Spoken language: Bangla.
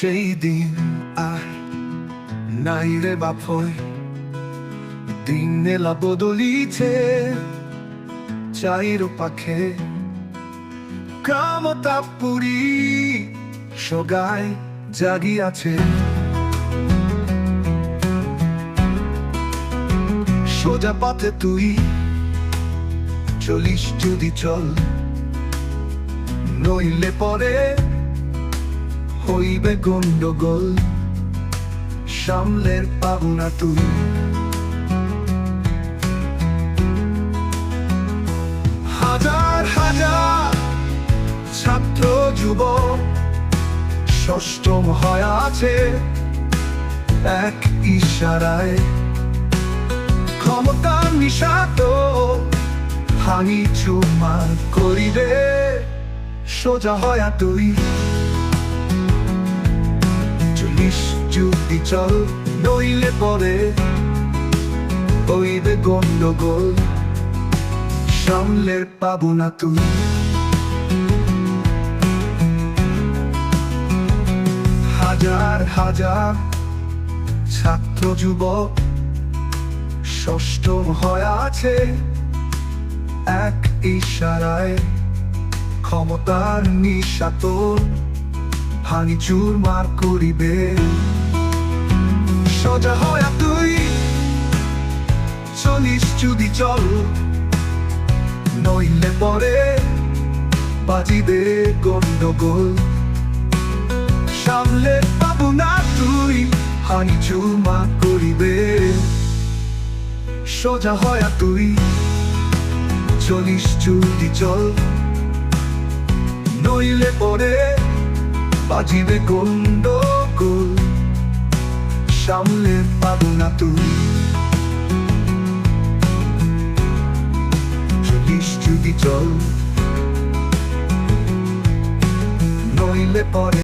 সেই দিন আর নাই রে বাপয় দিন নেলা বদলিছে চাইর পাখে। কামতা পুরি সগায় জাগি আছে সোজা পথে তুই চলিস যদি চল, নইলে পরে হইবে গন্ডগোল, সামলের পাবো না তুই। হাজার হাজার ছাত্র যুব ষষ্ঠম হয় আছে এক ইশারায়। ক্ষমতার নিশাত হানি চুমার করিবে, সোজা হয় তুই। যুক্তি চল, নইলে পরে হইবে গন্ডগোল। সামলের পাবো না তুই হাজার হাজার ছাত্র যুবক ষষ্ঠম হয় আছে এক ইশারায়, ক্ষমতার নিশাতন। ভাঙি চুরমার করিবে। সোজা হয় তুই চলিস যদি চল, নইলে পরে বাজিবে গন্ডগোল। সামলে পাবো না তুই, হানি চুরমা করিবে। সোজা হয় তুই চলিস যদি চল, নইলে পরে বাজিবে গন্ডগোল সামলে পাব না তুই। চলিস যদি চল নইলে পরে